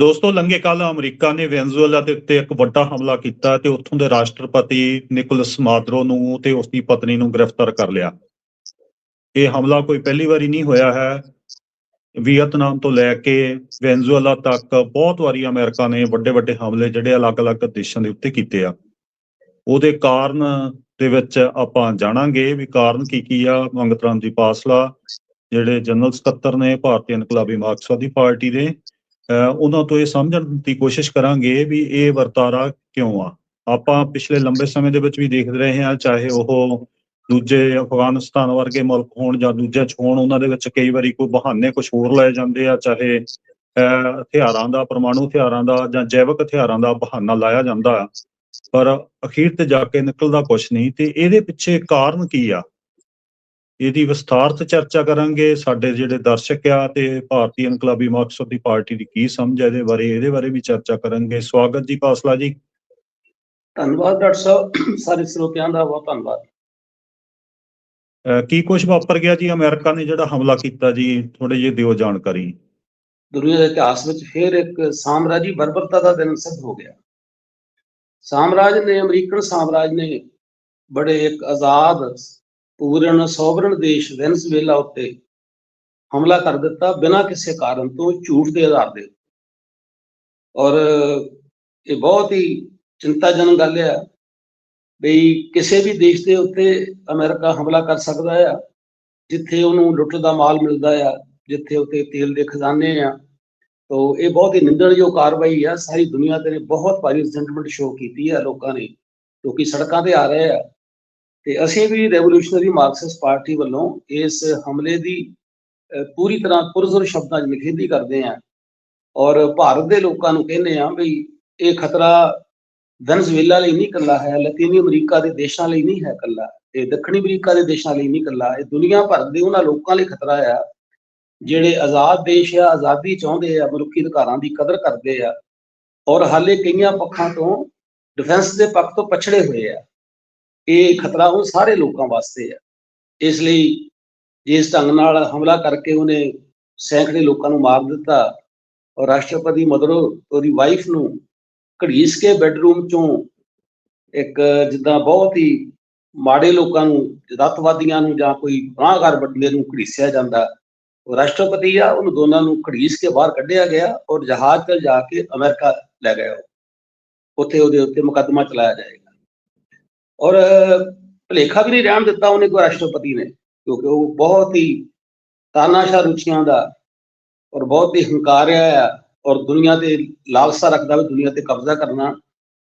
ਦੋਸਤੋ, ਲੰਘੇ ਕੱਲ ਅਮਰੀਕਾ ਨੇ ਵੈਨਜ਼ੂਏਲਾ ਦੇ ਉੱਤੇ ਇੱਕ ਵੱਡਾ ਹਮਲਾ ਕੀਤਾ ਤੇ ਉੱਥੋਂ ਦੇ ਰਾਸ਼ਟਰਪਤੀ ਨਿਕੋਲਸ ਮਾਦਰੋ ਨੂੰ ਤੇ ਉਸ ਦੀ ਪਤਨੀ ਨੂੰ ਗ੍ਰਿਫਤਾਰ ਕਰ ਲਿਆ। ਇਹ ਹਮਲਾ ਕੋਈ ਪਹਿਲੀ ਵਾਰੀ ਨਹੀਂ ਹੋਇਆ ਹੈ। ਵੀਅਤਨਾਮ ਤੋਂ ਲੈ ਕੇ ਵੈਨਜ਼ੂਏਲਾ ਤੱਕ ਬਹੁਤ ਵਾਰੀ ਅਮਰੀਕਾ ਨੇ ਵੱਡੇ ਵੱਡੇ ਹਮਲੇ ਜਿਹੜੇ ਅਲੱਗ-ਅਲੱਗ ਦੇਸ਼ਾਂ ਦੇ ਉੱਤੇ ਕੀਤੇ ਆ। ਉਹਦੇ ਕਾਰਨ ਦੇ ਵਿੱਚ ਆਪਾਂ ਜਾਣਾਂਗੇ ਵੀ ਕਾਰਨ ਕੀ ਕੀ ਆ। ਮੰਗਤ ਰਾਮ ਜੀ ਪਾਸਲਾ, ਜਿਹੜੇ ਜਨਰਲ ਸਕੱਤਰ ਨੇ, ਭਾਰਤੀ ਇਨਕਲਾਬੀ ਮਾਰਕਸਵਾਦੀ ਪਾਰਟੀ ਦੇ ਉਹਨਾਂ ਤੋਂ ਇਹ ਸਮਝਣ ਦੀ ਕੋਸ਼ਿਸ਼ ਕਰਾਂਗੇ ਵੀ ਇਹ ਵਰਤਾਰਾ ਕਿਉਂ ਆ? ਆਪਾਂ ਪਿਛਲੇ ਲੰਬੇ ਸਮੇਂ ਦੇ ਵਿੱਚ ਵੀ ਦੇਖਦੇ ਰਹੇ ਹਾਂ, ਚਾਹੇ ਉਹ ਦੂਜੇ ਅਫਗਾਨਿਸਤਾਨ ਵਰਗੇ ਮੁਲਕ ਹੋਣ ਜਾਂ ਦੂਜੇ ਚ ਹੋਣ, ਉਹਨਾਂ ਦੇ ਵਿੱਚ ਕਈ ਵਾਰੀ ਕੋਈ ਬਹਾਨੇ ਕੁਝ ਹੋਰ ਲਏ ਜਾਂਦੇ ਆ, ਚਾਹੇ, ਅਹ ਹਥਿਆਰਾਂ ਦਾ, ਪਰਮਾਣੂ ਹਥਿਆਰਾਂ ਦਾ ਜਾਂ ਜੈਵਿਕ ਹਥਿਆਰਾਂ ਦਾ ਬਹਾਨਾ ਲਾਇਆ ਜਾਂਦਾ ਆ। ਪਰ ਅਖੀਰ ਤੇ ਜਾ ਕੇ ਨਿਕਲਦਾ ਕੁਝ ਨਹੀਂ ਤੇ ਇਹਦੇ ਪਿੱਛੇ ਕਾਰਨ ਕੀ ਆ? ਇਹਦੀ ਵਿਸਥਾਰਤ ਚਰਚਾ ਕਰਾਂਗੇ। ਸਾਡੇ ਜਿਹੜੇ ਦਰਸ਼ਕ ਆ ਤੇ ਭਾਰਤੀ ਇਨਕਲਾਬੀ ਮਾਰਕਸਵਾਦੀ ਪਾਰਟੀ ਦੀ ਕੀ ਸਮਝ ਹੈ ਇਹਦੇ ਬਾਰੇ ਇਹਦੇ ਬਾਰੇ ਵੀ ਚਰਚਾ ਕਰਾਂਗੇ। ਸਵਾਗਤ ਜੀ ਪਾਸਲਾ ਜੀ। ਧੰਨਵਾਦ ਡਾਕਟਰ ਸਾਹਿਬ। ਸਾਰੇ ਸਰੋਤਿਆਂ ਦਾ ਬਹੁਤ ਧੰਨਵਾਦ। ਕੀ ਕੁਝ ਵਾਪਰ ਗਿਆ ਜੀ? ਅਮਰੀਕਾ ਨੇ ਜਿਹੜਾ ਹਮਲਾ ਕੀਤਾ ਜੀ ਥੋੜੇ ਜਿਹੇ ਦਿਓ ਜਾਣਕਾਰੀ। ਦੁਨੀਆ ਦੇ ਇਤਿਹਾਸ ਵਿੱਚ ਫਿਰ ਇੱਕ ਸਾਮਰਾਜੀ ਬਰਬਰਤਾ ਦਾ ਦਿਨ ਸਿੱਧ ਹੋ ਗਿਆ। ਸਾਮਰਾਜ ਨੇ ਅਮਰੀਕਨ ਸਾਮਰਾਜ ਨੇ ਬੜੇ ਇੱਕ ਆਜ਼ਾਦ ਪੂਰਨ ਸੋਵਰਨ ਦੇਸ਼ ਵੈਨਜ਼ੂਏਲਾ ਉੱਤੇ ਹਮਲਾ ਕਰ ਦਿੱਤਾ, ਬਿਨਾਂ ਕਿਸੇ ਕਾਰਨ ਤੋਂ ਝੂਠ ਦੇ ਆਧਾਰ ਦੇ ਔਰ ਇਹ ਬਹੁਤ ਹੀ ਚਿੰਤਾਜਨਕ ਗੱਲ ਹੈ ਬਈ ਕਿਸੇ ਵੀ ਦੇਸ਼ ਦੇ ਉੱਤੇ ਅਮਰੀਕਾ ਹਮਲਾ ਕਰ ਸਕਦਾ ਆ, ਜਿੱਥੇ ਉਹਨੂੰ ਲੁੱਟ ਦਾ ਮਾਲ ਮਿਲਦਾ ਆ, ਜਿੱਥੇ ਉੱਤੇ ਤੇਲ ਦੇ ਖਜ਼ਾਨੇ ਆ। ਤੋ ਇਹ ਬਹੁਤ ਹੀ ਨਿੰਦਣਯੋਗ ਕਾਰਵਾਈ ਆ। ਸਾਰੀ ਦੁਨੀਆ ਤੇ ਨੇ ਬਹੁਤ ਭਾਰੀ ਰਿਜ਼ੈਂਟਮੈਂਟ ਸ਼ੋਅ ਕੀਤੀ ਆ ਲੋਕਾਂ ਨੇ, ਕਿਉਂਕਿ ਸੜਕਾਂ ਤੇ ਆ ਰਹੇ ਆ। ਤੇ ਅਸੀਂ ਵੀ ਰੈਵੋਲੂਸ਼ਨਰੀ ਮਾਰਕਸਿਸਟ ਪਾਰਟੀ ਵੱਲੋਂ ਇਸ ਹਮਲੇ ਦੀ ਪੂਰੀ ਤਰ੍ਹਾਂ ਪੁਰਜ਼ੋਰ ਸ਼ਬਦਾਂ 'ਚ ਨਿਖੇਧੀ ਕਰਦੇ ਆ ਔਰ ਭਾਰਤ ਦੇ ਲੋਕਾਂ ਨੂੰ ਕਹਿੰਦੇ ਆ ਵੀ ਇਹ ਖਤਰਾ ਵੈਨਜ਼ੂਏਲਾ ਲਈ ਨਹੀਂ ਇਕੱਲਾ ਹੈ, ਲਾਤੀਨੀ ਅਮਰੀਕਾ ਦੇ ਦੇਸ਼ਾਂ ਲਈ ਨਹੀਂ ਹੈ ਇਕੱਲਾ ਇਹ ਦੱਖਣੀ ਅਮਰੀਕਾ ਦੇ ਦੇਸ਼ਾਂ ਲਈ ਨਹੀਂ ਇਕੱਲਾ, ਇਹ ਦੁਨੀਆ ਭਰ ਦੇ ਉਹਨਾਂ ਲੋਕਾਂ ਲਈ ਖਤਰਾ ਆ ਜਿਹੜੇ ਆਜ਼ਾਦ ਦੇਸ਼ ਆ, ਆਜ਼ਾਦੀ ਚਾਹੁੰਦੇ ਆ, ਮਨੁੱਖੀ ਅਧਿਕਾਰਾਂ ਦੀ ਕਦਰ ਕਰਦੇ ਆ ਔਰ ਹਾਲੇ ਕਈਆਂ ਪੱਖਾਂ ਤੋਂ ਡਿਫੈਂਸ ਦੇ ਪੱਖ ਤੋਂ ਪਛੜੇ ਹੋਏ ਆ। ਇਹ ਖਤਰਾ ਉਹ ਸਾਰੇ ਲੋਕਾਂ ਵਾਸਤੇ ਆ ਇਸ ਲਈ ਜਿਸ ਢੰਗ ਨਾਲ ਹਮਲਾ ਕਰਕੇ ਉਹਨੇ ਸੈਂਕੜੇ ਲੋਕਾਂ ਨੂੰ ਮਾਰ ਦਿੱਤਾ ਔਰ ਰਾਸ਼ਟਰਪਤੀ ਮਦਰੋ ਉਹਦੀ ਵਾਈਫ ਨੂੰ ਘੜੀਸ ਕੇ ਬੈੱਡਰੂਮ ਚੋਂ ਇੱਕ ਜਿੱਦਾਂ ਬਹੁਤ ਹੀ ਮਾੜੇ ਲੋਕਾਂ ਨੂੰ, ਜਦਾਤਵਾਦੀਆਂ ਨੂੰ ਜਾਂ ਕੋਈ ਗੁਨਾਹਗਾਰ ਬੰਦੇ ਨੂੰ ਘੜੀਸਿਆ ਜਾਂਦਾ, ਉਹ ਰਾਸ਼ਟਰਪਤੀ ਆ, ਉਹਨੂੰ ਦੋਨਾਂ ਨੂੰ ਘੜੀਸ ਕੇ ਬਾਹਰ ਕੱਢਿਆ ਗਿਆ ਔਰ ਜਹਾਜ਼ ਤੇ ਜਾ ਕੇ ਅਮਰੀਕਾ ਲੈ ਗਏ ਉਹ। ਉੱਥੇ ਉਹਦੇ ਉੱਤੇ ਮੁਕੱਦਮਾ ਚਲਾਇਆ ਜਾਏਗਾ। ਔਰ, ਭਲੇਖਾ ਵੀ ਨਹੀਂ ਰਹਿਣ ਦਿੱਤਾ ਉਹਨੇ ਕੋਈ ਰਾਸ਼ਟਰਪਤੀ ਨੇ, ਕਿਉਂਕਿ ਉਹ ਬਹੁਤ ਹੀ ਤਾਨਾਸ਼ਾ ਰੁਚੀਆਂ ਦਾ ਔਰ ਬਹੁਤ ਹੀ ਹੰਕਾਰਿਆ ਆ ਔਰ ਦੁਨੀਆ ਤੇ ਲਾਲਸਾ ਰੱਖਦਾ ਵੀ ਦੁਨੀਆ ਤੇ ਕਬਜ਼ਾ ਕਰਨਾ।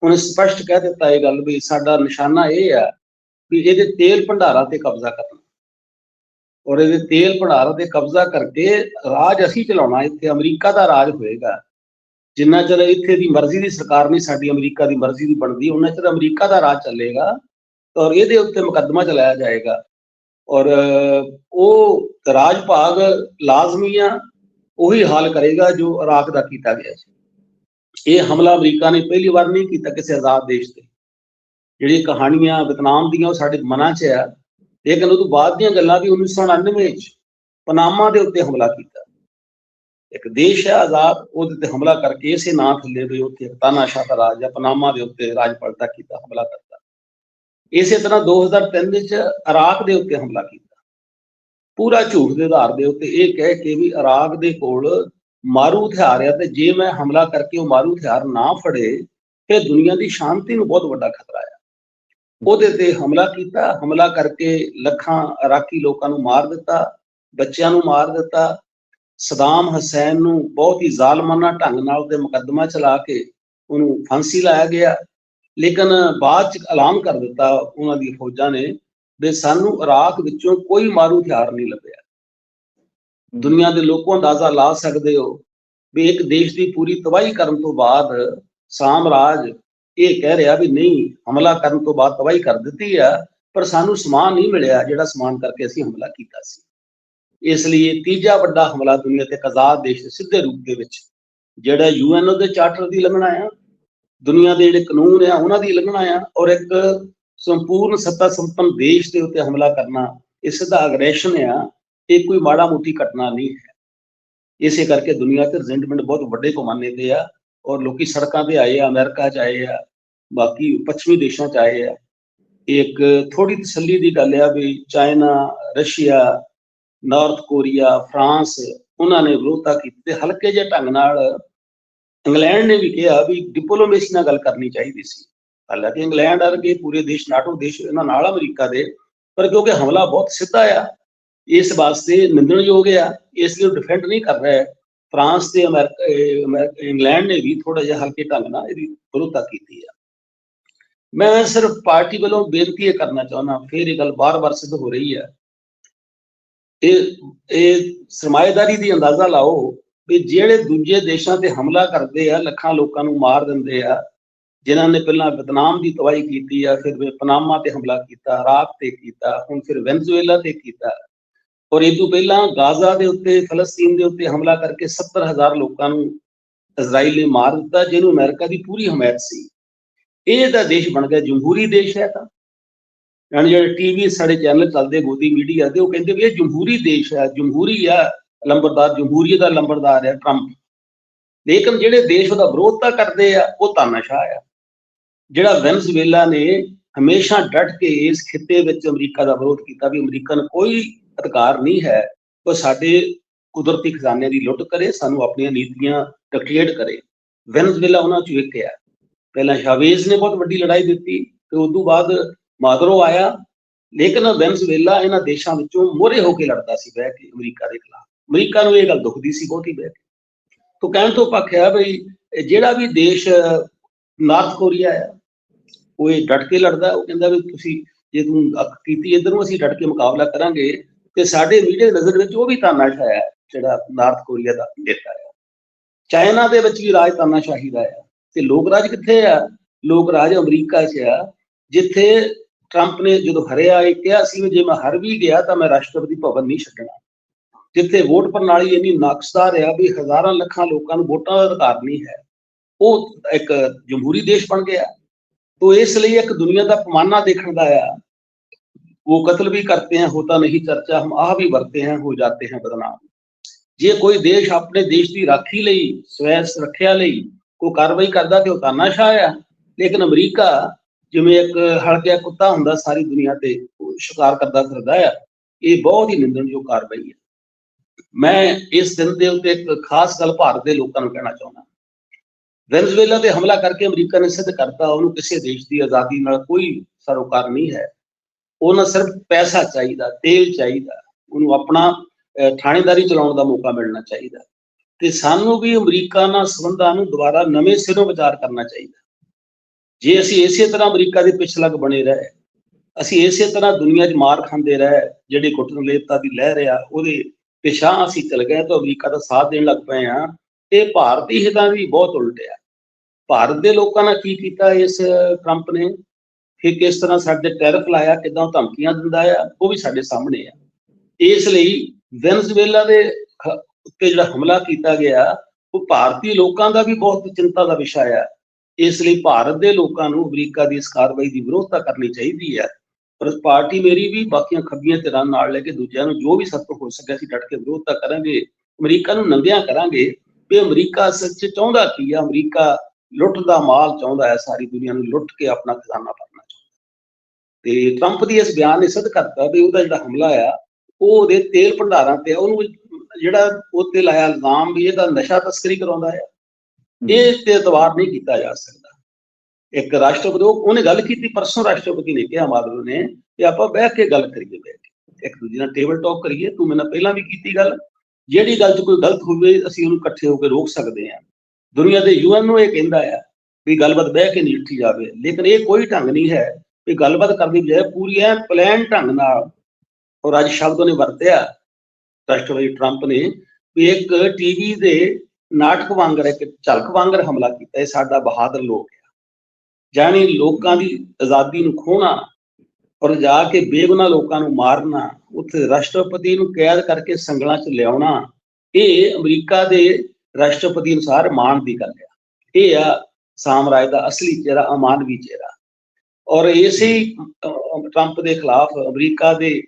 ਉਹਨੇ ਸਪਸ਼ਟ ਕਹਿ ਦਿੱਤਾ ਇਹ ਗੱਲ ਵੀ ਸਾਡਾ ਨਿਸ਼ਾਨਾ ਇਹ ਆ ਵੀ ਇਹਦੇ ਤੇਲ ਭੰਡਾਰਾਂ ਤੇ ਕਬਜ਼ਾ ਕਰਨਾ। ਔਰ ਇਹਦੇ ਤੇਲ ਭੰਡਾਰਾਂ ਤੇ ਕਬਜ਼ਾ ਕਰਕੇ ਰਾਜ ਅਸੀਂ ਚਲਾਉਣਾ, ਇੱਥੇ ਅਮਰੀਕਾ ਦਾ ਰਾਜ ਹੋਏਗਾ। ਜਿੰਨਾ ਚਿਰ ਇੱਥੇ ਦੀ ਮਰਜ਼ੀ ਦੀ ਸਰਕਾਰ ਨਹੀਂ ਸਾਡੀ ਅਮਰੀਕਾ ਦੀ ਮਰਜ਼ੀ ਦੀ ਬਣਦੀ ਉਹਨਾਂ ਚਿਰ ਅਮਰੀਕਾ ਦਾ ਰਾਜ ਚੱਲੇਗਾ ਔਰ ਇਹਦੇ ਉੱਤੇ ਮੁਕੱਦਮਾ ਚਲਾਇਆ ਜਾਏਗਾ। ਔਰ ਉਹ ਰਾਜ ਭਾਗ ਲਾਜ਼ਮੀ ਆ, ਉਹੀ ਹਾਲ ਕਰੇਗਾ ਜੋ ਇਰਾਕ ਦਾ ਕੀਤਾ ਗਿਆ ਸੀ। ਇਹ ਹਮਲਾ ਅਮਰੀਕਾ ਨੇ ਪਹਿਲੀ ਵਾਰ ਨਹੀਂ ਕੀਤਾ ਕਿਸੇ ਆਜ਼ਾਦ ਦੇਸ਼ ਤੇ। ਜਿਹੜੀ ਕਹਾਣੀਆਂ ਵਿਤਨਾਮ ਦੀਆਂ ਉਹ ਸਾਡੇ ਮਨਾਂ 'ਚ ਆ। ਲੇਕਿਨ ਉਹ ਤੋਂ ਬਾਅਦ ਦੀਆਂ ਗੱਲਾਂ ਵੀ 1999 ਵਿੱਚ ਪਨਾਮਾ ਦੇ ਉੱਤੇ ਹਮਲਾ ਕੀਤਾ। ਇੱਕ ਦੇਸ਼ ਹੈ ਆਜ਼ਾਦ, ਉਹਦੇ ਤੇ ਹਮਲਾ ਕਰਕੇ ਇਸੇ ਨਾਂ ਥੱਲੇ ਵੀ ਉੱਥੇ ਇੱਕ ਤਾਨਾਸ਼ਾਹ ਦਾ ਰਾਜ ਜਾਂ ਪਨਾਮਾ ਦੇ ਉੱਤੇ ਰਾਜ ਪਲਟਾ ਕੀਤਾ ਹਮਲਾ ਕਰਤਾ। ਇਸੇ ਤਰ੍ਹਾਂ 2003 ਵਿੱਚ ਇਰਾਕ ਦੇ ਉੱਤੇ ਹਮਲਾ ਕੀਤਾ। ਪੂਰਾ ਝੂਠ ਦੇ ਆਧਾਰ ਦੇ ਉੱਤੇ ਇਹ ਕਹਿ ਕੇ ਵੀ ਇਰਾਕ ਦੇ ਕੋਲ ਮਾਰੂ ਹਥਿਆਰ ਆ ਤੇ ਜੇ ਮੈਂ ਹਮਲਾ ਕਰਕੇ ਉਹ ਮਾਰੂ ਹਥਿਆਰ ਨਾ ਫੜੇ ਤੇ ਦੁਨੀਆ ਦੀ ਸ਼ਾਂਤੀ ਨੂੰ ਬਹੁਤ ਵੱਡਾ ਖਤਰਾ ਹੈ ਉਹਦੇ ਤੇ ਹਮਲਾ ਕੀਤਾ, ਹਮਲਾ ਕਰਕੇ ਲੱਖਾਂ ਇਰਾਕੀ ਲੋਕਾਂ ਨੂੰ ਮਾਰ ਦਿੱਤਾ, ਬੱਚਿਆਂ ਨੂੰ ਮਾਰ ਦਿੱਤਾ ਸਦਾਮ ਹਸੈਨ ਨੂੰ ਬਹੁਤ ਹੀ ਜ਼ਾਲਮਾਨਾ ਢੰਗ ਨਾਲ ਉਹਦੇ ਮੁਕੱਦਮਾ ਚਲਾ ਕੇ ਉਹਨੂੰ ਫਾਂਸੀ ਲਾਇਆ ਗਿਆ। ਲੇਕਿਨ ਬਾਅਦ ਚ ਐਲਾਨ ਕਰ ਦਿੱਤਾ ਉਹਨਾਂ ਦੀ ਫੌਜਾਂ ਨੇ ਵੀ ਸਾਨੂੰ ਇਰਾਕ ਵਿੱਚੋਂ ਕੋਈ ਮਾਰੂ ਹਥਿਆਰ ਨਹੀਂ ਲੱਭਿਆ। ਦੁਨੀਆ ਦੇ ਲੋਕੋ ਅੰਦਾਜ਼ਾ ਲਾ ਸਕਦੇ ਹੋ ਵੀ ਇੱਕ ਦੇਸ਼ ਦੀ ਪੂਰੀ ਤਬਾਹੀ ਕਰਨ ਤੋਂ ਬਾਅਦ ਸਾਮਰਾਜ ਇਹ ਕਹਿ ਰਿਹਾ ਵੀ ਨਹੀਂ, ਹਮਲਾ ਕਰਨ ਤੋਂ ਬਾਅਦ ਤਬਾਹੀ ਕਰ ਦਿੱਤੀ ਆ, ਪਰ ਸਾਨੂੰ ਸਮਾਨ ਨਹੀਂ ਮਿਲਿਆ ਜਿਹੜਾ ਸਮਾਨ ਕਰਕੇ ਅਸੀਂ ਹਮਲਾ ਕੀਤਾ ਸੀ। ਇਸ ਲਈ ਇਹ ਤੀਜਾ ਵੱਡਾ ਹਮਲਾ ਦੁਨੀਆ ਤੇ ਇੱਕ ਆਜ਼ਾਦ ਦੇਸ਼ ਦੇ ਸਿੱਧੇ ਰੂਪ ਦੇ ਵਿੱਚ। ਜਿਹੜਾ ਯੂਐਨਓ ਦੇ ਚਾਰਟਰ ਦੀ ਲੰਘਣਾ ਆ, ਦੁਨੀਆ ਦੇ ਜਿਹੜੇ ਕਾਨੂੰਨ ਆ, ਉਹਨਾਂ ਦੀ ਲੰਘਣਾ ਆ ਔਰ ਇੱਕ ਸੰਪੂਰਨ ਸੱਤਾ ਸੰਪੰਨ ਦੇਸ਼ ਦੇ ਉੱਤੇ ਹਮਲਾ ਕਰਨਾ ਇਹ ਸਿੱਧਾ ਅਗਰੈਸ਼ਨ ਆ, ਇਹ ਕੋਈ ਮਾੜਾ ਮੋਟੀ ਘਟਨਾ ਨਹੀਂ ਹੈ। ਇਸੇ ਕਰਕੇ ਦੁਨੀਆ ਤੇ ਰੈਜ਼ੈਂਟਮੈਂਟ ਬਹੁਤ ਵੱਡੇ ਪੈਮਾਨੇ ਤੇ ਆ ਔਰ ਲੋਕੀ ਸੜਕਾਂ ਤੇ ਆਏ ਆ, ਅਮਰੀਕਾ ਚ ਆਏ ਆ, ਬਾਕੀ ਪੱਛਮੀ ਦੇਸ਼ਾਂ ਚ ਆਏ ਆ। ਇੱਕ ਥੋੜੀ ਤਸੱਲੀ ਦੀ ਗੱਲ ਆ ਵੀ China, Russia north Korea France ਉਹਨਾਂ ਨੇ ਵਿਰੋਧਤਾ ਕੀਤੀ ਤੇ ਹਲਕੇ ਜਿਹੇ ਢੰਗ ਨਾਲ ਇੰਗਲੈਂਡ ਨੇ ਵੀ ਕਿਹਾ ਵੀ ਡਿਪਲੋਮੇਸੀ ਨਾਲ ਗੱਲ ਕਰਨੀ ਚਾਹੀਦੀ ਸੀ। ਹਾਲਾਂਕਿ ਇੰਗਲੈਂਡ ਅਰਗੇ ਪੂਰੇ ਦੇਸ਼, ਨਾਟੋ ਦੇਸ਼ ਇਹਨਾਂ ਨਾਲ ਅਮਰੀਕਾ ਦੇ, ਪਰ ਕਿਉਂਕਿ ਹਮਲਾ ਬਹੁਤ ਸਿੱਧਾ ਆ, ਇਸ ਵਾਸਤੇ ਨਿੰਦਣਯੋਗ ਆ, ਇਸ ਲਈ ਡਿਫੈਂਡ ਨਹੀਂ ਕਰ ਰਿਹਾ। ਫਰਾਂਸ ਤੇ ਅਮਰੀਕਾ, ਇਹ ਇੰਗਲੈਂਡ ਨੇ ਵੀ ਥੋੜਾ ਜਿਹਾ ਹਲਕੇ ਢੰਗ ਨਾਲ ਇਹਦੀ ਵਿਰੋਧਤਾ ਕੀਤੀ ਆ। ਮੈਂ ਸਿਰਫ ਪਾਰਟੀ ਵੱਲੋਂ ਬੇਨਤੀ ਇਹ ਕਰਨਾ ਚਾਹੁੰਦਾ, ਫਿਰ ਇਹ ਗੱਲ ਬਾਰ-ਬਾਰ ਸਿੱਧ ਹੋ ਰਹੀ ਹੈ ਇਹ ਇਹ ਸਰਮਾਏਦਾਰੀ ਦੀ ਅੰਦਾਜ਼ਾ ਲਾਓ ਵੀ ਜਿਹੜੇ ਦੂਜੇ ਦੇਸ਼ਾਂ ਤੇ ਹਮਲਾ ਕਰਦੇ ਆ, ਲੱਖਾਂ ਲੋਕਾਂ ਨੂੰ ਮਾਰ ਦਿੰਦੇ ਆ, ਜਿਨ੍ਹਾਂ ਨੇ ਪਹਿਲਾਂ ਵਿਤਨਾਮ ਦੀ ਤਬਾਹੀ ਕੀਤੀ ਆ, ਫਿਰ ਪਨਾਮਾ ਤੇ ਹਮਲਾ ਕੀਤਾ, ਇਰਾਕ ਤੇ ਕੀਤਾ, ਹੁਣ ਫਿਰ ਵੈਨਜ਼ੂਏਲਾ ਤੇ ਕੀਤਾ। ਔਰ ਇਹ ਤੋਂ ਪਹਿਲਾਂ ਗਾਜ਼ਾ ਦੇ ਉੱਤੇ, ਫਲਸਤੀਨ ਦੇ ਉੱਤੇ ਹਮਲਾ ਕਰਕੇ 70000 ਲੋਕਾਂ ਨੂੰ ਇਜ਼ਰਾਈਲ ਨੇ ਮਾਰ ਦਿੱਤਾ, ਜਿਹਨੂੰ ਅਮਰੀਕਾ ਦੀ ਪੂਰੀ ਹਮਾਇਤ ਸੀ। ਇਹ ਤਾਂ ਦੇਸ਼ ਬਣ ਗਿਆ, ਜਮਹੂਰੀ ਦੇਸ਼ ਹੈ ਤਾਂ। ਯਾਨੀ ਜਿਹੜੇ ਟੀਵੀ ਸਾਡੇ ਚੈਨਲ ਚੱਲਦੇ, ਗੋਦੀ ਮੀਡੀਆ ਦੇ, ਉਹ ਕਹਿੰਦੇ ਵੀ ਇਹ ਜਮਹੂਰੀ ਦੇਸ਼ ਹੈ, ਜਮਹੂਰੀ ਆ, ਲੰਬਰਦਾਰ ਜਮਹੂਰੀਅਤ ਦਾ ਲੰਬਰਦਾਰ ਹੈ ਟਰੰਪ ਲੇਕਿਨ ਜਿਹੜੇ ਦੇਸ਼ ਉਹਦਾ ਵਿਰੋਧਤਾ ਕਰਦੇ ਆ, ਉਹ ਤਾਨਾਸ਼ਾਹ ਆ। ਜਿਹੜਾ ਵੈਨਜ਼ੂਏਲਾ ਨੇ ਹਮੇਸ਼ਾ ਡਟ ਕੇ ਇਸ ਖਿੱਤੇ ਵਿੱਚ ਅਮਰੀਕਾ ਦਾ ਵਿਰੋਧ ਕੀਤਾ ਵੀ ਅਮਰੀਕਾ ਨੂੰ ਕੋਈ ਅਧਿਕਾਰ ਨਹੀਂ ਹੈ, ਉਹ ਸਾਡੇ ਕੁਦਰਤੀ ਖਜ਼ਾਨੇ ਦੀ ਲੁੱਟ ਕਰੇ, ਸਾਨੂੰ ਆਪਣੀਆਂ ਨੀਤੀਆਂ ਡਿਕਟੇਟ ਕਰੇ। ਵੈਨਜ਼ੂਏਲਾ ਉਹਨਾਂ ਚੋਂ ਇੱਕ ਹੈ ਪਹਿਲਾਂ ਸ਼ਾਵੇਜ਼ ਨੇ ਬਹੁਤ ਵੱਡੀ ਲੜਾਈ ਦਿੱਤੀ, ਤੇ ਉਸ ਤੋਂ ਬਾਅਦ ਮਾਦਰੋਂ ਆਇਆ, ਲੇਕਿਨ ਵੈਨਜ਼ੂਏਲਾ ਇਹਨਾਂ ਦੇਸ਼ਾਂ ਵਿੱਚੋਂ ਮੋਹਰੇ ਹੋ ਕੇ ਲੜਦਾ ਸੀ, ਬਹਿ ਕੇ ਅਮਰੀਕਾ ਦੇ ਖਿਲਾਫ। ਅਮਰੀਕਾ ਨੂੰ ਇਹ ਗੱਲ ਦੁਖਦੀ ਸੀ, ਬਹੁਤੀ ਬਹਿ ਕੇ। ਤੋਂ ਕਹਿਣ ਤੋਂ ਪੱਖ ਹੈ ਬਈ ਜਿਹੜਾ ਵੀ ਦੇਸ਼, ਨਾਰਥ ਕੋਰੀਆ ਹੈ, ਉਹ ਇਹ ਡਟ ਕੇ ਲੜਦਾ ਉਹ ਕਹਿੰਦਾ ਵੀ ਤੁਸੀਂ ਜੇ ਤੂੰ ਅੱਖ ਕੀਤੀ ਇਧਰ ਨੂੰ ਅਸੀਂ ਡਟ ਕੇ ਮੁਕਾਬਲਾ ਕਰਾਂਗੇ। ਤੇ ਸਾਡੇ ਮੀਡੀਆ ਨਜ਼ਰ ਵਿੱਚ ਉਹ ਵੀ ਤਾਨਾਸ਼ਾਹ ਹੈ, ਜਿਹੜਾ ਨਾਰਥ ਕੋਰੀਆ ਦਾ ਨੇਤਾ ਹੈ। ਚਾਈਨਾ ਦੇ ਵਿੱਚ ਵੀ ਰਾਜ ਤਾਨਾਸ਼ਾਹੀ ਦਾ ਹੈ। ਤੇ ਲੋਕ ਰਾਜ ਕਿੱਥੇ ਆ? ਲੋਕ ਰਾਜ ਅਮਰੀਕਾ 'ਚ ਆ, ਜਿੱਥੇ ਟਰੰਪ ਨੇ ਜਦੋਂ ਹਰਿਆ ਇਹ ਕਿਹਾ ਸੀ ਵੀ ਜੇ ਮੈਂ ਹਰ ਵੀ ਗਿਆ ਤਾਂ ਮੈਂ ਰਾਸ਼ਟਰਪਤੀ ਭਵਨ ਨਹੀਂ ਛੱਡਣਾ। ਜਿੱਥੇ ਵੋਟ ਪ੍ਰਣਾਲੀ ਇੰਨੀ ਨਾਕਸਦਾਰ ਹੈ ਵੀ ਹਜ਼ਾਰਾਂ ਲੱਖਾਂ ਲੋਕਾਂ ਨੂੰ ਵੋਟਾਂ ਦਾ ਅਧਿਕਾਰ ਨਹੀਂ ਹੈ, ਉਹ ਇੱਕ ਜਮਹੂਰੀ ਦੇਸ਼ ਬਣ ਗਿਆ। ਤੋਂ ਇਸ ਲਈ ਇੱਕ ਦੁਨੀਆ ਦਾ ਪਮਾਨਾ ਦੇਖਣ ਦਾ ਆ। ਉਹ ਕਤਲ ਵੀ ਕਰਤੇ ਹਨ ਹੋਤਾ ਨਹੀਂ ਚਰਚਾ, ਹਮ ਆਹ ਵੀ ਵਰਤੇ ਹਨ ਹੋ ਜਾਂਦੇ ਹਨ ਬਦਨਾਮ। ਜੇ ਕੋਈ ਦੇਸ਼ ਆਪਣੇ ਦੇਸ਼ ਦੀ ਰਾਖੀ ਲਈ, ਸਵੈ ਸੁਰੱਖਿਆ ਲਈ ਕੋਈ ਕਾਰਵਾਈ ਕਰਦਾ ਤੇ ਉਹ ਤਾਨਾਸ਼ਾਹ ਆ, ਲੇਕਿਨ ਅਮਰੀਕਾ ਜਿਵੇਂ ਇੱਕ ਹਲਕਿਆ ਕੁੱਤਾ ਹੁੰਦਾ ਸਾਰੀ ਦੁਨੀਆ ਤੇ ਉਹ ਸ਼ਿਕਾਰ ਕਰਦਾ ਫਿਰਦਾ ਆ, ਇਹ ਬਹੁਤ ਹੀ ਨਿੰਦਣਯੋਗ ਕਾਰਵਾਈ ਹੈ ਮੈਂ ਇਸ ਦਿਨ ਦੇ ਉੱਤੇ ਇੱਕ ਖਾਸ ਗੱਲ ਭਾਰਤ ਦੇ ਲੋਕਾਂ ਨੂੰ ਕਹਿਣਾ ਚਾਹੁੰਦਾ। ਵੈਨਜ਼ੂਏਲਾ ਤੇ ਹਮਲਾ ਕਰਕੇ ਅਮਰੀਕਾ ਨੇ ਸਿੱਧ ਕਰਤਾ, ਉਹਨੂੰ ਕਿਸੇ ਦੇਸ਼ ਦੀ ਆਜ਼ਾਦੀ ਨਾਲ ਕੋਈ ਸਰੋਕਾਰ ਨਹੀਂ ਹੈ। ਉਹਨਾਂ ਸਿਰਫ ਪੈਸਾ ਚਾਹੀਦਾ, ਤੇਲ ਚਾਹੀਦਾ, ਉਹਨੂੰ ਆਪਣਾ ਥਾਣੇਦਾਰੀ ਚਲਾਉਣ ਦਾ ਮੌਕਾ ਮਿਲਣਾ ਚਾਹੀਦਾ। ਤੇ ਸਾਨੂੰ ਵੀ ਅਮਰੀਕਾ ਨਾਲ ਸੰਬੰਧਾਂ ਨੂੰ ਦੁਬਾਰਾ ਨਵੇਂ ਸਿਰੋਂ ਵਿਚਾਰ ਕਰਨਾ ਚਾਹੀਦਾ। ਜੇ ਅਸੀਂ ਇਸੇ ਤਰ੍ਹਾਂ ਅਮਰੀਕਾ ਦੇ ਪਿਛਲਗ ਬਣੇ ਰਹੇ, ਅਸੀਂ ਇਸੇ ਤਰ੍ਹਾਂ ਦੁਨੀਆ 'ਚ ਮਾਰ ਖਾਂਦੇ ਰਹੇ, ਜਿਹੜੀ ਗੁੱਟਨਲੇਪਤਾ ਦੀ ਲਹਿਰ ਆ, ਉਹਦੇ ਪਿਛਾਂ ਅਸੀਂ ਚਲ ਗਏ ਤਾਂ ਅਮਰੀਕਾ ਦਾ ਸਾਥ ਦੇਣ ਲੱਗ ਪਏ ਆ ਇਹ ਭਾਰਤੀ ਹਿੱਤਾਂ ਦੀ ਬਹੁਤ ਉਲਟ ਆ। ਭਾਰਤ ਦੇ ਲੋਕਾਂ ਨਾਲ ਕੀ ਕੀਤਾ ਇਸ ਟਰੰਪ ਨੇ? ਫਿਰ ਕਿਸ ਤਰ੍ਹਾਂ ਸਾਡੇ ਟੈਰਫ ਲਾਇਆ, ਕਿਦਾਂ ਧਮਕੀਆਂ ਦਿੰਦਾ ਆ, ਉਹ ਵੀ ਸਾਡੇ ਸਾਹਮਣੇ ਆ। ਇਸ ਲਈ ਵੈਨਜ਼ੂਏਲਾ ਦੇ ਉੱਤੇ ਜਿਹੜਾ ਹਮਲਾ ਕੀਤਾ ਗਿਆ, ਉਹ ਭਾਰਤੀ ਲੋਕਾਂ ਦਾ ਵੀ ਬਹੁਤ ਚਿੰਤਾ ਦਾ ਵਿਸ਼ਾ ਆ। ਇਸ ਲਈ ਭਾਰਤ ਦੇ ਲੋਕਾਂ ਨੂੰ ਅਮਰੀਕਾ ਦੀ ਇਸ ਕਾਰਵਾਈ ਦੀ ਵਿਰੋਧਤਾ ਕਰਨੀ ਚਾਹੀਦੀ ਹੈ। ਪਰ ਪਾਰਟੀ ਮੇਰੀ ਵੀ ਬਾਕੀਆਂ ਖੱਬੀਆਂ ਧਿਰਾਂ ਨਾਲ ਲੈ ਕੇ ਦੂਜਿਆਂ ਨੂੰ ਜੋ ਵੀ ਸਖਤ ਹੋ ਸਕਿਆ ਅਸੀਂ ਡਟ ਕੇ ਵਿਰੋਧਤਾ ਕਰਾਂਗੇ ਅਮਰੀਕਾ ਨੂੰ ਨੰਗਿਆਂ ਕਰਾਂਗੇ ਵੀ ਅਮਰੀਕਾ ਸੱਚ ਚਾਹੁੰਦਾ ਕੀ ਆ? ਅਮਰੀਕਾ ਲੁੱਟ ਦਾ ਮਾਲ ਚਾਹੁੰਦਾ ਹੈ ਸਾਰੀ ਦੁਨੀਆ ਨੂੰ ਲੁੱਟ ਕੇ ਆਪਣਾ ਖਜ਼ਾਨਾ ਭਰਨਾ ਚਾਹੁੰਦਾ ਤੇ ਟਰੰਪ ਦੀ ਇਸ ਬਿਆਨ ਨੇ ਸਿੱਧ ਕਰਤਾ ਵੀ ਉਹਦਾ ਜਿਹੜਾ ਹਮਲਾ ਆ ਉਹ ਉਹਦੇ ਤੇਲ ਭੰਡਾਰਾਂ ਤੇ ਆ, ਉਹਨੂੰ ਜਿਹੜਾ ਉਹ ਤੇ ਲਾਇਆ ਇਲਜ਼ਾਮ ਵੀ ਇਹਦਾ ਨਸ਼ਾ ਤਸਕਰੀ ਕਰਾਉਂਦਾ ਹੈ ਇਹ ਤੇ ਇਤਬਾਰ ਨਹੀਂ ਕੀਤਾ ਜਾ ਸਕਦਾ। ਇੱਕ ਰਾਸ਼ਟਰਪਤੀ ਉਹਨੇ ਗੱਲ ਕੀਤੀ, ਪਰਸੋਂ ਰਾਸ਼ਟਰਪਤੀ ਨੇ ਕਿਹਾ ਮਾਦਵ ਨੇ, ਕਿ ਆਪਾਂ ਬਹਿ ਕੇ ਗੱਲ ਕਰੀਏ, ਬਹਿ ਕੇ। ਇੱਕ ਦੂਜੇ ਨਾਲ ਟੇਬਲ ਟਾਕ ਕਰੀਏ, ਤੂੰ ਮੇਰੇ ਪਹਿਲਾਂ ਵੀ ਕੀਤੀ ਗੱਲ। ਜਿਹੜੀ ਗੱਲ 'ਚ ਕੋਈ ਗਲਤ ਹੋਵੇ, ਅਸੀਂ ਉਹਨੂੰ ਇਕੱਠੇ ਹੋ ਕੇ ਰੋਕ ਸਕਦੇ ਹਾਂ। ਦੁਨੀਆ ਦੇ ਯੂਐਨ ਨੂੰ ਇਹ ਕਹਿੰਦਾ ਆ ਵੀ ਗੱਲਬਾਤ ਬਹਿ ਕੇ ਨਿਪਟੀ ਜਾਵੇ। ਲੇਕਿਨ ਇਹ ਕੋਈ ਢੰਗ ਨਹੀਂ ਹੈ ਵੀ ਗੱਲਬਾਤ ਕਰਨ ਦੀ ਬਜਾਏ ਪੂਰੀ ਐ ਪਲਾਨ ਢੰਗ ਨਾਲ ਔਰ ਅੱਜ ਸ਼ਬਦ ਉਹਨੇ ਵਰਤਿਆ। ਰਾਸ਼ਟਰਪਤੀ ਟਰੰਪ ਨੇ ਵੀ ਇੱਕ ਟੀਵੀ ਦੇ ਨਾਟਕ ਵਾਂਗਰ ਇੱਕ ਝਲਕ ਵਾਂਗਰ ਹਮਲਾ ਕੀਤਾ, ਇਹ ਸਾਡਾ ਬਹਾਦਰ ਲੋਕ ਆ। ਜਾਣੀ ਲੋਕਾਂ ਦੀ ਆਜ਼ਾਦੀ ਨੂੰ ਖੋਣਾ ਔਰ ਜਾ ਕੇ ਬੇਗੁਨਾਹ ਲੋਕਾਂ ਨੂੰ ਮਾਰਨਾ, ਉੱਥੇ ਰਾਸ਼ਟਰਪਤੀ ਨੂੰ ਕੈਦ ਕਰਕੇ ਸੰਗਲਾਂ 'ਚ ਲਿਆਉਣਾ, ਇਹ ਅਮਰੀਕਾ ਦੇ ਰਾਸ਼ਟਰਪਤੀ ਅਨੁਸਾਰ ਮਾਣ ਦੀ ਗੱਲ ਆ। ਇਹ ਆ ਸਾਮਰਾਜ ਦਾ ਅਸਲੀ ਚਿਹਰਾ, ਅਮਾਨਵੀ ਚਿਹਰਾ। ਔਰ ਇਸੇ ਟਰੰਪ ਦੇ ਖਿਲਾਫ ਅਮਰੀਕਾ ਦੇ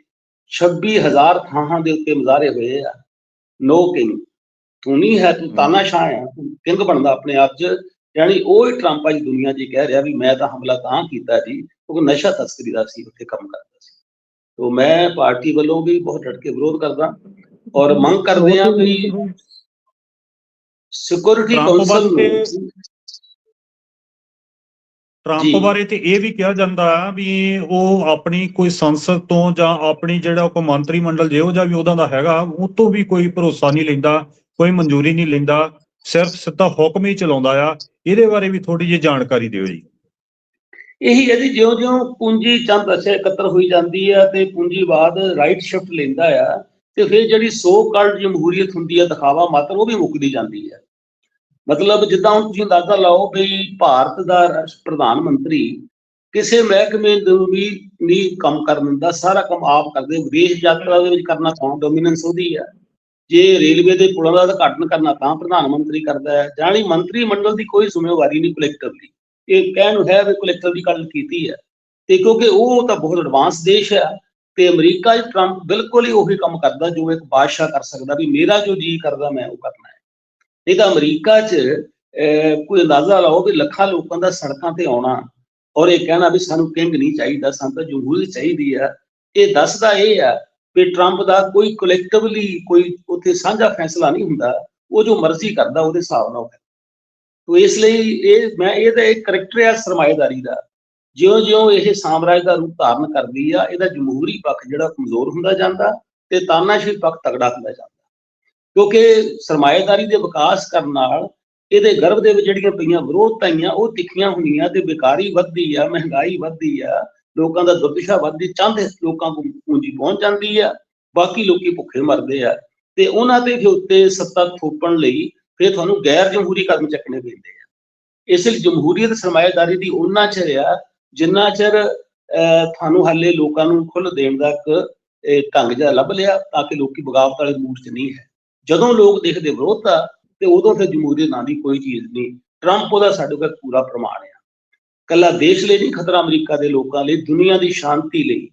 26000 ਥਾਂ ਦੇ ਉੱਤੇ ਮੁਜ਼ਾਹਰੇ ਹੋਏ ਆ। No king. ਤੂੰ ਨਹੀਂ ਹੈ ਤੂੰ ਤਾਨਾਸ਼ਾਹ ਆ ਤੂੰ ਕਿੰਗ ਬਣਦਾ ਆਪਣੇ ਆਪ 'ਚ। ਯਾਨੀ ਉਹ ਹੀ ਟਰੰਪ ਅੱਜ ਦੁਨੀਆ 'ਚ ਕਹਿ ਰਿਹਾ ਵੀ ਮੈਂ ਤਾਂ ਹਮਲਾ ਤਾਂ ਕੀਤਾ ਜੀ ਕਿਉਂਕਿ ਨਸ਼ਾ ਤਸਕਰੀ ਦਾ ਸੀ ਉੱਥੇ ਕੰਮ ਕਰਦਾ ਸੀ। ਤੋਂ ਮੈਂ ਪਾਰਟੀ ਵੱਲੋਂ ਵੀ ਬਹੁਤ ਡਟ ਕੇ ਵਿਰੋਧ ਕਰਦਾ ਔਰ ਮੰਗ ਕਰਦੇ ਆ ਵੀ ਸਿਕਿਉਰਿਟੀ ਕਾਉਂਸਲ ਨੂੰ ਟਰੰਪ ਜੀ। ਬਾਰੇ ਤੇ ਇਹ ਵੀ ਕਿਹਾ ਜਾਂਦਾ ਵੀ ਉਹ ਆਪਣੀ ਕੋਈ ਸੰਸਦ ਤੋਂ ਜਾਂ ਆਪਣੀ ਜਿਹੜਾ ਕੋਈ ਮੰਤਰੀ ਮੰਡਲ ਜਿਹੋ ਜਿਹਾ ਵੀ ਉਹਦਾ ਦਾ ਹੈਗਾ ਉਹ ਤੋਂ ਵੀ ਕੋਈ ਭਰੋਸਾ ਨਹੀਂ ਲੈਂਦਾ। ਕੋਈ ਮਨਜ਼ੂਰੀ ਨਹੀਂ ਲੈਂਦਾ, ਸਿਰਫ ਸਿੱਧਾ ਹੁਕਮ ਹੀ ਚਲਾਉਂਦਾ ਆ। ਇਹਦੇ ਬਾਰੇ ਵੀ ਥੋੜੀ ਜਿਹੀ ਜਾਣਕਾਰੀ ਦਿਓ ਜੀ। ਇਹੀ ਹੈ ਜੀ, ਜਿਉਂ-ਜਿਉਂ ਪੂੰਜੀ ਚੰਦ ਅੱਛੇ ਇਕੱਤਰ ਹੋਈ ਜਾਂਦੀ ਹੈ ਤੇ ਪੂੰਜੀਵਾਦ ਰਾਈਟ ਸ਼ਿਫਟ ਲੈਂਦਾ ਆ, ਤੇ ਫਿਰ ਜਿਹੜੀ ਸੋ ਕਾਲਡ ਜਮਹੂਰੀਅਤ ਹੁੰਦੀ ਹੈ ਦਿਖਾਵਾ ਮਾਤਰ ਉਹ ਵੀ ਮੁੱਕਦੀ ਜਾਂਦੀ ਹੈ ਮਤਲਬ ਜਿੱਦਾਂ ਹੁਣ ਤੁਸੀਂ ਅੰਦਾਜ਼ਾ ਲਾਓ ਵੀ ਭਾਰਤ ਦਾ ਪ੍ਰਧਾਨ ਮੰਤਰੀ ਕਿਸੇ ਮਹਿਕਮੇ ਨੂੰ ਵੀ ਨਹੀਂ ਕੰਮ ਕਰਨ ਦਿੰਦਾ, ਸਾਰਾ ਕੰਮ ਆਪ ਕਰਦੇ, ਵਿਦੇਸ਼ ਯਾਤਰਾ ਦੇ ਵਿੱਚ ਕਰਨਾ ਕੌਣ? ਡੋਮੀਨੈਂਸ ਉਹਦੀ ਹੈ ਜੇ ਰੇਲਵੇ ਦੇ ਪੁਲਾਂ ਦਾ ਉਦਘਾਟਨ ਕਰਨਾ ਤਾਂ ਪ੍ਰਧਾਨ ਮੰਤਰੀ ਕਰਦਾ ਹੈ। ਜਾਣੀ ਮੰਤਰੀ ਮੰਡਲ ਦੀ ਕੋਈ ਜ਼ਿੰਮੇਵਾਰੀ ਨਹੀਂ ਕਲੈਕਟਰ ਦੀ। ਇਹ ਕਹਿਣ ਨੂੰ ਹੈ ਵੀ ਕਲੈਕਟਰ ਦੀ ਗੱਲ ਕੀਤੀ ਹੈ। ਤੇ ਕਿਉਂਕਿ ਉਹ ਤਾਂ ਬਹੁਤ ਐਡਵਾਂਸ ਦੇਸ਼ ਹੈ ਤੇ ਅਮਰੀਕਾ 'ਚ ਟਰੰਪ ਬਿਲਕੁਲ ਹੀ ਉਹੀ ਕੰਮ ਕਰਦਾ ਜੋ ਇੱਕ ਬਾਦਸ਼ਾਹ ਕਰ ਸਕਦਾ ਵੀ ਮੇਰਾ ਜੋ ਜੀ ਕਰਦਾ ਮੈਂ ਉਹ ਕਰਨਾ ਹੈ। ਨਹੀਂ ਤਾਂ ਅਮਰੀਕਾ 'ਚ ਅਹ, ਕੋਈ ਅੰਦਾਜ਼ਾ ਲਾਓ ਵੀ ਲੱਖਾਂ ਲੋਕਾਂ ਦਾ ਸੜਕਾਂ ਤੇ ਆਉਣਾ ਔਰ ਇਹ ਕਹਿਣਾ ਵੀ ਸਾਨੂੰ ਕਿੰਗ ਨਹੀਂ ਚਾਹੀਦਾ ਸਾਨੂੰ ਤਾਂ ਜਮਹੂਰੀ ਚਾਹੀਦੀ ਹੈ। ਇਹ ਦੱਸਦਾ ਇਹ ਆ ਹੈ ਵੀ ਟਰੰਪ ਦਾ ਕੋਈ ਕਲੈਕਟਿਵਲੀ ਕੋਈ ਉੱਥੇ ਸਾਂਝਾ ਫੈਸਲਾ ਨਹੀਂ ਹੁੰਦਾ, ਉਹ ਜੋ ਮਰਜ਼ੀ ਕਰਦਾ, ਉਹਦੇ ਹਿਸਾਬ ਨਾਲ ਉਹ ਤੋ ਇਸ ਲਈ ਇਹ, ਮੈਂ, ਇਹ ਤਾਂ ਇੱਕ ਕਰੈਕਟਰ ਆ, ਸਰਮਾਏਦਾਰੀ ਦਾ। ਜਿਉਂ-ਜਿਉਂ ਇਹ ਸਾਮਰਾਜ ਦਾ ਰੂਪ ਧਾਰਨ ਕਰਦੀ ਆ, ਇਹਦਾ ਜਮਹੂਰੀ ਪੱਖ ਜਿਹੜਾ ਕਮਜ਼ੋਰ ਹੁੰਦਾ ਜਾਂਦਾ ਤੇ ਤਾਨਾਸ਼ਾਹੀ ਪੱਖ ਤਗੜਾ ਹੁੰਦਾ ਜਾਂਦਾ। ਕਿਉਂਕਿ ਸਰਮਾਏਦਾਰੀ ਦੇ ਵਿਕਾਸ ਕਰਨ ਨਾਲ ਇਹਦੇ ਗਰਭ ਦੇ ਵਿੱਚ ਜਿਹੜੀਆਂ ਪਈਆਂ ਵਿਰੋਧਤਾਈਆਂ ਉਹ ਤਿੱਖੀਆਂ ਹੁੰਦੀਆਂ ਤੇ ਬੇਕਾਰੀ ਵੱਧਦੀ ਆ, ਮਹਿੰਗਾਈ ਵੱਧਦੀ ਆ। ਲੋਕਾਂ ਦਾ ਦੁਰਦਸ਼ਾ ਵੱਧਦੀ ਚੰਦ ਲੋਕਾਂ ਕੋਲ ਪੂੰਜੀ ਪਹੁੰਚ ਜਾਂਦੀ ਆ ਬਾਕੀ ਲੋਕੀ ਭੁੱਖੇ ਮਰਦੇ ਆ। ਤੇ ਉਹਨਾਂ ਦੇ ਉੱਤੇ ਸੱਤਾ ਥੋਪਣ ਲਈ ਫਿਰ ਤੁਹਾਨੂੰ ਗੈਰ ਜਮਹੂਰੀ ਕਦਮ ਚੱਕਣੇ ਪੈਂਦੇ ਆ। ਇਸ ਲਈ ਜਮਹੂਰੀਅਤ ਸਰਮਾਏਦਾਰੀ ਦੀ ਉਹਨਾਂ ਚਿਰ ਆ ਜਿੰਨਾ ਚਿਰ ਅਹ, ਤੁਹਾਨੂੰ ਹਾਲੇ ਲੋਕਾਂ ਨੂੰ ਖੁੱਲ ਦੇਣ ਦਾ ਇੱਕ ਢੰਗ ਜਿਹਾ ਲੱਭ ਲਿਆ ਤਾਂ ਕਿ ਲੋਕੀ ਬਗਾਵਤ ਵਾਲੇ ਮੂਡ 'ਚ ਨਹੀਂ ਹੈ। ਜਦੋਂ ਲੋਕ ਦੇਖਦੇ ਵਿਰੋਧ ਵਿਰੋਧਤਾ ਤੇ ਉਦੋਂ ਫਿਰ ਜਮਹੂਰੀਅਤ ਨਾਂ ਦੀ ਕੋਈ ਚੀਜ਼ ਨਹੀਂ। ਟਰੰਪ ਉਹਦਾ ਸਾਡੇ ਕੋਲ ਪੂਰਾ ਪ੍ਰਮਾਣ ਆ। ਕੱਲਾ ਦੇਸ਼ ਲਈ ਨਹੀਂ, ਖਤਰਾ ਅਮਰੀਕਾ ਦੇ ਲੋਕਾਂ ਲਈ, ਦੁਨੀਆ ਦੀ ਸ਼ਾਂਤੀ ਲਈ,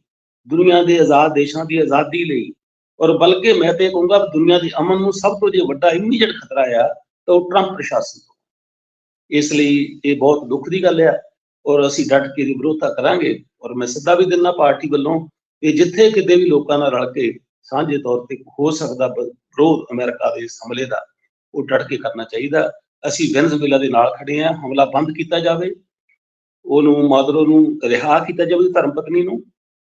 ਦੁਨੀਆ ਦੇ ਆਜ਼ਾਦ ਦੇਸ਼ਾਂ ਦੀ ਆਜ਼ਾਦੀ ਲਈ। ਔਰ ਬਲਕਿ ਮੈਂ ਤੇ ਇਹ ਕਹੂੰਗਾ ਵੀ ਦੁਨੀਆ ਦੇ ਅਮਨ ਨੂੰ ਸਭ ਤੋਂ ਜੇ ਵੱਡਾ ਇਮੀਡੀਏਟ ਖਤਰਾ ਆ, ਤਾਂ ਉਹ ਟਰੰਪ ਪ੍ਰਸ਼ਾਸਨ ਤੋਂ। ਇਸ ਲਈ ਇਹ ਬਹੁਤ ਦੁੱਖ ਦੀ ਗੱਲ ਆ, ਔਰ ਅਸੀਂ ਡਟ ਕੇ ਦੀ ਵਿਰੋਧਤਾ ਕਰਾਂਗੇ। ਔਰ ਮੈਂ ਸਿੱਧਾ ਵੀ ਦਿੰਦਾ ਪਾਰਟੀ ਵੱਲੋਂ ਕਿ ਜਿੱਥੇ ਕਿਤੇ ਵੀ ਲੋਕਾਂ ਨਾਲ ਰਲ ਕੇ ਸਾਂਝੇ ਤੌਰ ਤੇ ਹੋ ਸਕਦਾ ਵਿਰੋਧ ਅਮਰੀਕਾ ਦੇ ਇਸ ਹਮਲੇ ਦਾ, ਉਹ ਡਟ ਕੇ ਕਰਨਾ ਚਾਹੀਦਾ। ਅਸੀਂ ਵੈਨਜ਼ੂਏਲਾ ਦੇ ਨਾਲ ਖੜੇ ਹਾਂ, ਹਮਲਾ ਬੰਦ ਕੀਤਾ ਜਾਵੇ। ਉਹਨੂੰ ਮਾਦਰੋ ਨੂੰ ਰਿਹਾ ਕੀਤਾ ਜਾਵੇ ਧਰਮ ਪਤਨੀ ਨੂੰ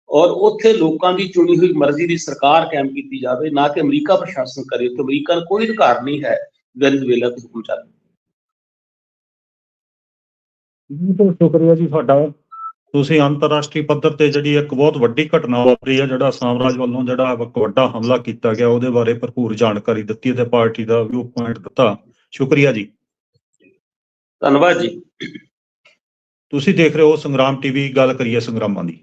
ਔਰ ਉੱਥੇ ਲੋਕਾਂ ਦੀ ਚੁਣੀ ਹੋਈ ਮਰਜ਼ੀ ਦੀ ਸਰਕਾਰ ਕਾਇਮ ਕੀਤੀ ਜਾਵੇ ਨਾ ਕਿ ਅਮਰੀਕਾ ਪ੍ਰਸ਼ਾਸਨ ਕਰੇ ਤੇ ਅਮਰੀਕਾ ਨੂੰ ਕੋਈ ਅਧਿਕਾਰ ਨਹੀਂ ਹੈ ਵੈਨਜ਼ੂਏਲਾ ਤੇ ਹੁਕਮ ਚੱਲ। ਬਹੁਤ ਸ਼ੁਕਰੀਆ ਜੀ ਤੁਹਾਡਾ। ਤੁਸੀਂ ਅੰਤਰਰਾਸ਼ਟਰੀ ਪੱਧਰ ਤੇ ਜਿਹੜੀ ਇੱਕ ਬਹੁਤ ਵੱਡੀ ਘਟਨਾ ਵਾਪਰੀ ਆ ਜਿਹੜਾ ਸਾਮਰਾਜ ਵੱਲੋਂ ਜਿਹੜਾ ਇੱਕ ਵੱਡਾ ਹਮਲਾ ਕੀਤਾ ਗਿਆ ਉਹਦੇ ਬਾਰੇ ਭਰਪੂਰ ਜਾਣਕਾਰੀ ਦਿੱਤੀ ਤੇ ਪਾਰਟੀ ਦਾ ਵਿਊ ਪੁਆਇੰਟ ਦਿੱਤਾ। ਸ਼ੁਕਰੀਆ ਜੀ। ਧੰਨਵਾਦ ਜੀ। ਤੁਸੀਂ ਦੇਖ ਰਹੇ ਹੋ ਸੰਗਰਾਮ ਟੀਵੀ ਗੱਲ ਕਰੀਏ ਸੰਗਰਾਮਾਂ ਦੀ।